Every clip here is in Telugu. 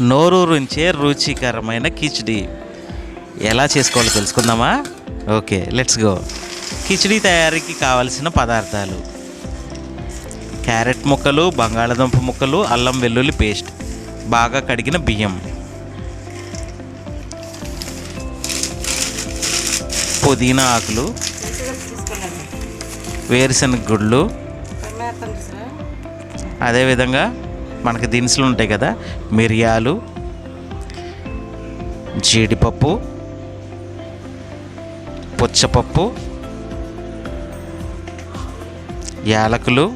నోరూరుంచే రుచికరమైన కిచిడి. ఎలా చేసుకోవాలో తెలుసుకుందామా? Okay let's go. కిచిడి తయారీకి కావలసిన పదార్థాలు. క్యారెట్ ముక్కలు బంగాళాదుంప ముక్కలు అల్లం వెల్లుల్లి పేస్ట్. బాగా కడిగిన బియ్యం. పుదీనా ఆకులు. వేరుశనగ గుళ్ళు అదేవిధంగా మనకి దినుసులు ఉంటాయి కదా? మిరియాలు జీడిపప్పు పుచ్చపప్పు యాలకులు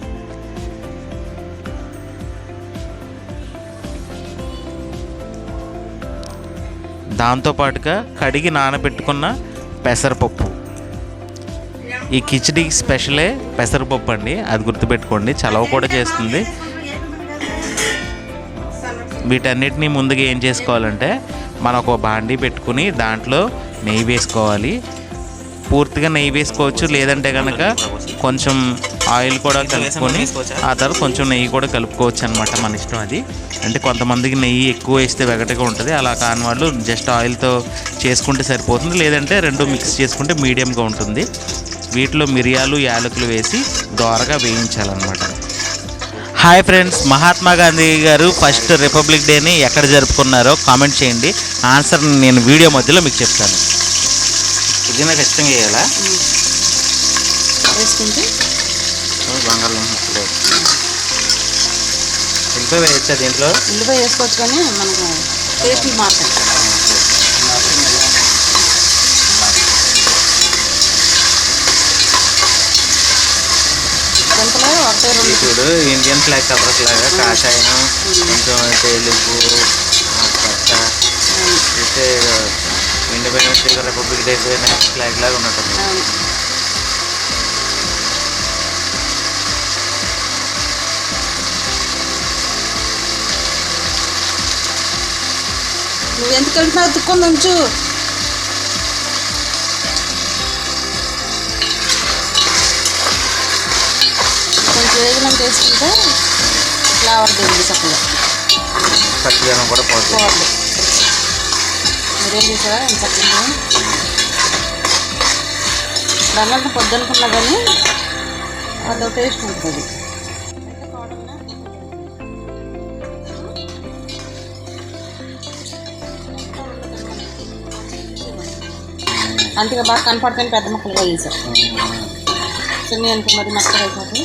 దాంతోపాటుగా కడిగి నానబెట్టుకున్న పెసరపప్పు. ఈ కిచడీ స్పెషలే పెసరపప్పు అండి అది గుర్తుపెట్టుకోండి చలవ కూడా చేస్తుంది. వీటన్నిటిని ముందుగా ఏం చేసుకోవాలంటే మనం ఒక బాండీ పెట్టుకుని దాంట్లో నెయ్యి వేసుకోవాలి. పూర్తిగా నెయ్యి వేసుకోవచ్చు లేదంటే కనుక కొంచెం ఆయిల్ కూడా కలుపుకొని ఆ తర్వాత కొంచెం నెయ్యి కూడా కలుపుకోవచ్చు అనమాట మన ఇష్టం అది. అంటే కొంతమందికి నెయ్యి ఎక్కువ వేస్తే వెగటగా ఉంటుంది అలా కాని వాళ్ళు జస్ట్ ఆయిల్తో చేసుకుంటే సరిపోతుంది లేదంటే రెండు మిక్స్ చేసుకుంటే మీడియంగా ఉంటుంది. వీటిలో మిరియాలు యాలకులు వేసి దోరగా వేయించాలన్నమాట. హాయ్ ఫ్రెండ్స్ మహాత్మా గాంధీ గారు ఫస్ట్ రిపబ్లిక్ డేని ఎక్కడ జరుపుకున్నారో కామెంట్ చేయండి. ఆన్సర్ నేను వీడియో మధ్యలో మీకు చెప్తాను. పుదీనా ఖచ్చితంగా వేయాలా వేసుకుంటే బంగాళదుంపలు ఉల్లిపాయ వేయచ్చా దీంట్లో? ఉల్లిపాయ వేసుకోవచ్చు కానీ మనకు టేస్ట్ మాత్రం ఇది చూడు ఇండియన్ ఫ్లాగ్ కలర్స్ లాగా కాషాయం కొంచెం తెలుగు పచ్చ అయితే independence day republic day flag లాగా ఉన్నట్టుంది అవును. నువ్వు ఎందుకు వెళ్తున్నావు తుక్కొని ఉంచు కొంచెం వేగినాక వేసుకుంటే ఫ్లేవర్ దిగింది చక్కగా. పచ్చిదనం కూడా పోతుంది. మీరేం చేసారా ఎంత చక్కగా బంగాళ పొద్దు అనుకున్నా కానీ అదో టేస్ట్ ఉంటుంది. అంతగా బాగా కనపడుతుంది పెద్ద ముక్కలుగా వేసారు చిన్న అనుకో మరి మక్కలు అయిపోతుంది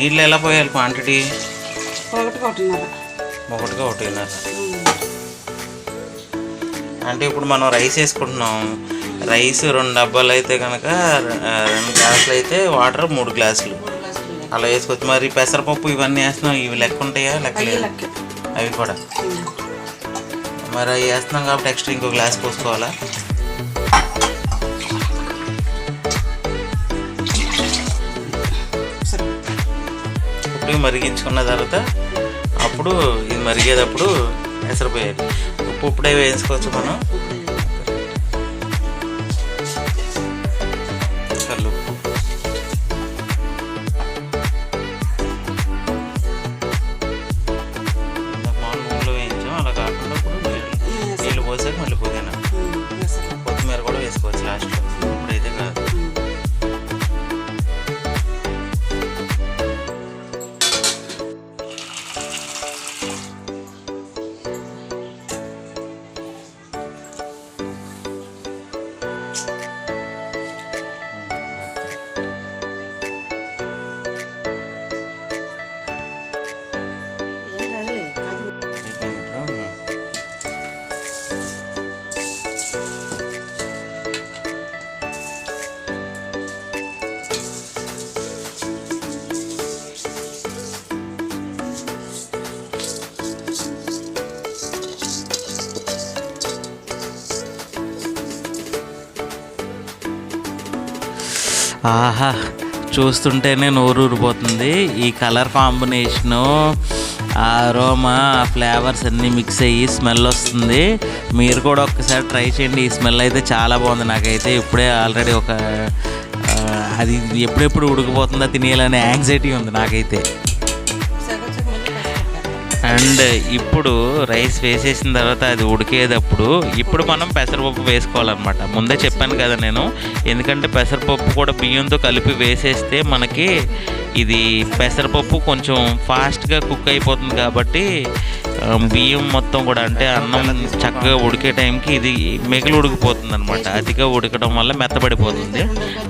నీళ్ళు ఎలా పోయాలి క్వాంటిటీ ఒకటి ఒకటిన్నర. ఒకటిగా ఒకటిన్నర. ఉమ్. అంటే ఇప్పుడు మనం రైస్ వేసుకుంటున్నాం. రైస్ రెండు డబ్బాలు అయితే కనుక రెండు గ్లాసులు అయితే వాటర్ మూడు గ్లాసులు. అలా వేసుకోవచ్చు. మరి పెసరపప్పు ఇవన్నీ వేస్తున్నాం. ఇవి లెక్క ఉంటాయా? లెక్క అయ్యే లేదు? లెక్క. అవి కూడా. మరి అవి వేస్తున్నాం కాబట్టి ఎక్స్ట్రా ఇంకో గ్లాస్ పోసుకోవాలా? ఇప్పుడు మరిగించుకున్న తర్వాత అప్పుడు ఇది మరిగేటప్పుడు ఎసరిపోయాలి ఉప్పు ఇప్పుడే వేయించుకోవచ్చు మనం. ఆహా చూస్తుంటేనే నోరు ఊరిపోతుంది ఈ కలర్ కాంబినేషను ఆ అరోమా ఆ ఫ్లేవర్స్ అన్నీ మిక్స్ అయ్యి స్మెల్ వస్తుంది. మీరు కూడా ఒక్కసారి ట్రై చేయండి. ఈ స్మెల్ అయితే చాలా బాగుంది నాకైతే. ఇప్పుడే ఆల్రెడీ ఒక అది ఎప్పుడెప్పుడు ఉడికిపోతుందో తినేయాలనే యాంగ్జైటీ ఉంది నాకైతే. అండ్ ఇప్పుడు రైస్ వేసేసిన తర్వాత అది ఉడికేటప్పుడు ఇప్పుడు మనం పెసరపప్పు వేసుకోవాలన్నమాట. ముందే చెప్పాను కదా నేను ఎందుకంటే పెసరపప్పు కూడా బియ్యంతో కలిపి వేసేస్తే మనకి ఇది పెసరపప్పు కొంచెం ఫాస్ట్గా కుక్ అయిపోతుంది కాబట్టి బియ్యం మొత్తం కూడా అంటే అన్నం చక్కగా ఉడికే టైంకి ఇది మిగిలి ఉడికిపోతుంది అనమాట అతిగా ఉడకడం వల్ల మెత్తబడిపోతుంది.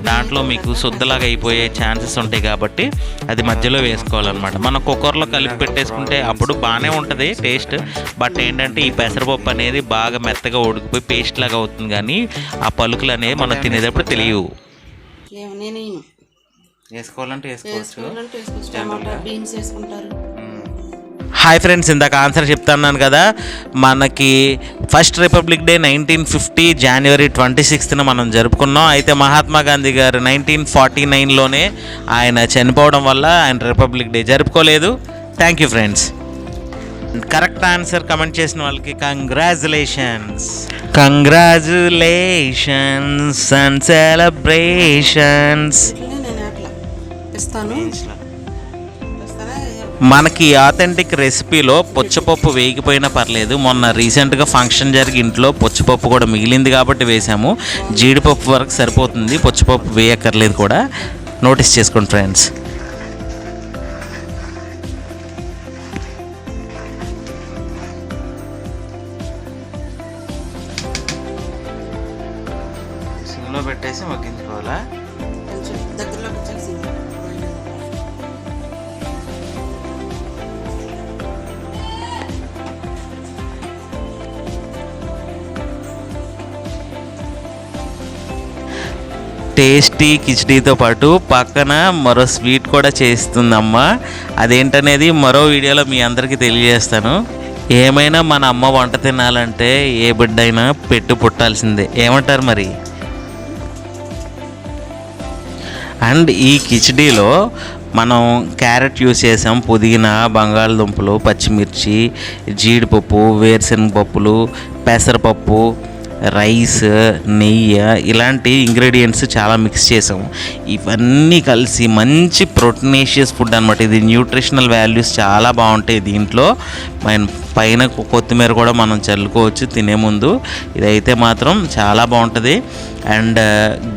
దాంట్లో మీకు శుద్ధలాగా అయిపోయే ఛాన్సెస్ ఉంటాయి కాబట్టి అది మధ్యలో వేసుకోవాలన్నమాట. మనం కుక్కర్లో కలిపి పెట్టేసుకుంటే అప్పుడు బాగానే ఉంటుంది టేస్ట్. బట్ ఏంటంటే ఈ పెసరపప్పు అనేది బాగా మెత్తగా ఉడికిపోయి పేస్ట్ లాగా అవుతుంది కానీ ఆ పలుకులు అనేవి మనం తినేటప్పుడు తెలియవు. వేసుకోవాలంటే వేసుకోవచ్చు. టమాటా బీన్స్ వేసుకుంటారు. హాయ్ ఫ్రెండ్స్ ఇందాక ఆన్సర్ చెప్తున్నాను కదా. మనకి first republic day nineteen fifty జనవరి ట్వంటీ సిక్స్త్న మనం జరుపుకున్నాం. అయితే మహాత్మా గాంధీ గారు నైన్టీన్ ఫార్టీ నైన్లోనే ఆయన చనిపోవడం వల్ల ఆయన republic day జరుపుకోలేదు. Thank you friends correct answer comment చేసిన వాళ్ళకి కంగ్రాచులేషన్స్ కంగ్రాచులేషన్స్ అండ్ సెలబ్రేషన్స్ ఇస్తానా. మనకి ఆథెంటిక్ రెసిపీలో పుచ్చపప్పు వేగిపోయినా పర్లేదు. మొన్న రీసెంట్గా ఫంక్షన్ జరిగి ఇంట్లో పుచ్చపప్పు కూడా మిగిలింది కాబట్టి వేసాము జీడిపప్పు వరకు సరిపోతుంది. పుచ్చపప్పు వేయక్కర్లేదు కూడా. నోటీస్ చేసుకోండి ఫ్రెండ్స్ టేస్టీ కిచడీతో పాటు పక్కన మరో స్వీట్ కూడా చేస్తుందమ్మ. అదేంటనేది మరో వీడియోలో మీ అందరికీ తెలియజేస్తాను. ఏమైనా మన అమ్మ వంట తినాలంటే ఏ బిడ్డైనా పెట్టు పుట్టాల్సిందే. ఏమంటారు మరి? అండ్ ఈ కిచడీలో మనం క్యారెట్ యూస్ చేసాం. పుదీనా బంగాళదుంపలు పచ్చిమిర్చి జీడిపప్పు వేరుశనగ పప్పులు పెసరపప్పు రైస్ నెయ్యి ఇలాంటి ఇంగ్రీడియంట్స్ చాలా మిక్స్ చేసాము. ఇవన్నీ కలిసి మంచి ప్రోటీనేషియస్ ఫుడ్ అనమాట ఇది న్యూట్రిషనల్ వాల్యూస్ చాలా బాగుంటాయి దీంట్లో. పైన కొత్తిమీర కూడా మనం చల్లుకోవచ్చు తినే ముందు. ఇదైతే మాత్రం చాలా బాగుంటుంది. అండ్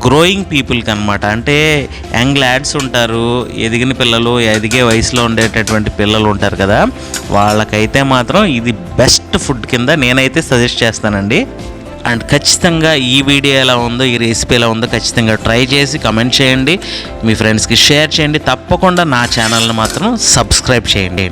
గ్రోయింగ్ పీపుల్కి అనమాట అంటే యంగ్ ల్యాడ్స్ ఉంటారు ఎదిగిన పిల్లలు ఎదిగే వయసులో ఉండేటటువంటి పిల్లలు ఉంటారు కదా. వాళ్ళకైతే మాత్రం ఇది బెస్ట్ ఫుడ్ కింద నేనైతే సజెస్ట్ చేస్తానండి. అండ్ ఖచ్చితంగా ఈ వీడియో ఎలా ఉందో ఈ రెసిపీ ఎలా ఉందో ఖచ్చితంగా ట్రై చేసి కమెంట్ చేయండి. మీ ఫ్రెండ్స్కి షేర్ చేయండి. తప్పకుండా నా ఛానల్ని మాత్రం సబ్స్క్రైబ్ చేయండి.